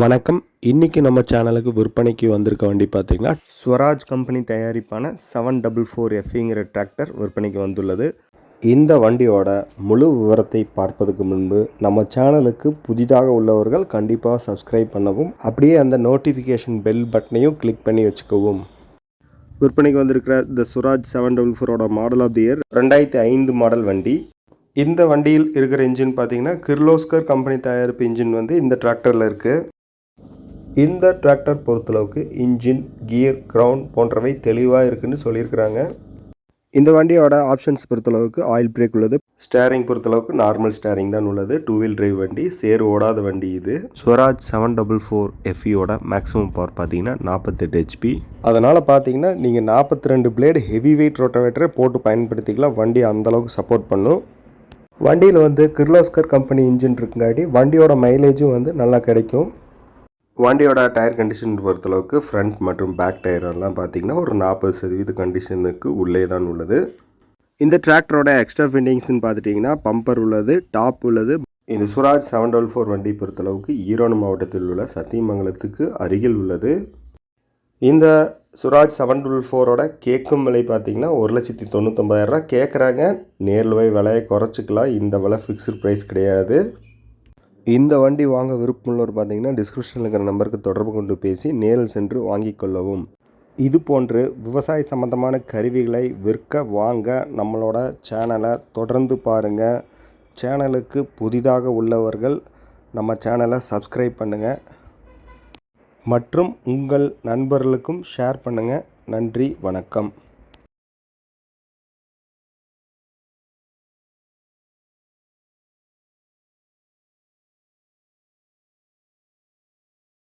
வணக்கம். இன்னைக்கு நம்ம சேனலுக்கு விற்பனைக்கு வந்திருக்க வண்டி பார்த்தீங்கன்னா ஸ்வராஜ் கம்பெனி தயாரிப்பான செவன் டபுள் ஃபோர் எஃப்ங்கிற டிராக்டர் விற்பனைக்கு வந்துள்ளது. இந்த வண்டியோட முழு விவரத்தை பார்ப்பதற்கு முன்பு நம்ம சேனலுக்கு புதிதாக உள்ளவர்கள் கண்டிப்பாக சப்ஸ்கிரைப் பண்ணவும் அப்படியே அந்த நோட்டிஃபிகேஷன் பெல் பட்டனையும் கிளிக் பண்ணி வச்சுக்கவும். விற்பனைக்கு வந்திருக்கிற இந்த சுராஜ் செவன் டபுள் ஃபோரோட மாடல் ஆஃப் தி இயர் ரெண்டாயிரத்தி ஐந்து மாடல் வண்டி. இந்த வண்டியில் இருக்கிற இன்ஜின் பார்த்தீங்கன்னா கிர்லோஸ்கர் கம்பெனி தயாரிப்பு இன்ஜின் வந்து இந்த டிராக்டரில் இருக்குது இந்த டிராக்டர் பொறுத்தளவுக்கு இன்ஜின் கியர் க்ரௌண்ட் போன்றவை தெளிவாக இருக்குன்னு சொல்லியிருக்கிறாங்க. இந்த வண்டியோட ஆப்ஷன்ஸ் பொறுத்தளவுக்கு ஆயில் பிரேக் உள்ளது. ஸ்டேரிங் பொறுத்தளவுக்கு நார்மல் ஸ்டேரிங் தான் உள்ளது. டூ வீல் டிரைவ் வண்டி சேர் ஓடாத வண்டி இது. ஸ்வராஜ் செவன் டபுள் ஃபோர் எஃப்இயோட மேக்ஸிமம் பவர் பார்த்தீங்கன்னா நாற்பத்தெட்டு ஹெச்பி அதனால் பார்த்தீங்கன்னா நீங்கள் நாற்பத்தி ரெண்டு பிளேடு ஹெவி வெயிட் ரோட்டவேட்டரை போட்டு பயன்படுத்திக்கலாம். வண்டி அந்தளவுக்கு சப்போர்ட் பண்ணும். வண்டியில் வந்து கிர்லோஸ்கர் கம்பெனி இன்ஜின் இருக்குங்காட்டி வண்டியோட மைலேஜும் வந்து நல்லா கிடைக்கும். வண்டியோட டயர் கண்டிஷன் பொறுத்தளவுக்கு ஃப்ரண்ட் மற்றும் பேக் டயர் எல்லாம் பார்த்தீங்கன்னா ஒரு நாற்பது சதவீத கண்டிஷனுக்கு உள்ளே தான் உள்ளது. இந்த டிராக்டரோட எக்ஸ்ட்ரா ஃபிண்டிங்ஸ்னு பார்த்துட்டிங்கன்னா பம்பர் உள்ளது டாப் உள்ளது. இந்த சுராஜ் செவன் டபுள் ஃபோர் வண்டி பொறுத்தளவுக்கு ஈரோடு மாவட்டத்தில் உள்ள சத்தியமங்கலத்துக்கு அருகில் உள்ளது. இந்த சுராஜ் செவன் டபுள் ஃபோரோட கேட்கும் விலை பார்த்தீங்கன்னா ஒரு லட்சத்தி தொண்ணூத்தொம்பதாயிரரூவா கேட்குறாங்க நேரில் போய் விலையை குறைச்சிக்கலாம் இந்த விலை ஃபிக்ஸ்டு ப்ரைஸ் கிடையாது. இந்த வண்டி வாங்க விருப்பமுள்ளவர் பார்த்தீங்கன்னா டிஸ்கிரிப்ஷனில் இருக்கிற நம்பருக்கு தொடர்பு கொண்டு பேசி நேரில் சென்று வாங்கிக் கொள்ளவும். இது போன்று விவசாய சம்பந்தமான கருவிகளை விற்க வாங்க நம்மளோட சேனலை தொடர்ந்து பாருங்கள் சேனலுக்கு புதிதாக உள்ளவர்கள் நம்ம சேனலை சப்ஸ்கிரைப் பண்ணுங்கள் மற்றும் உங்கள் நண்பர்களுக்கும் ஷேர் பண்ணுங்கள் நன்றி வணக்கம்.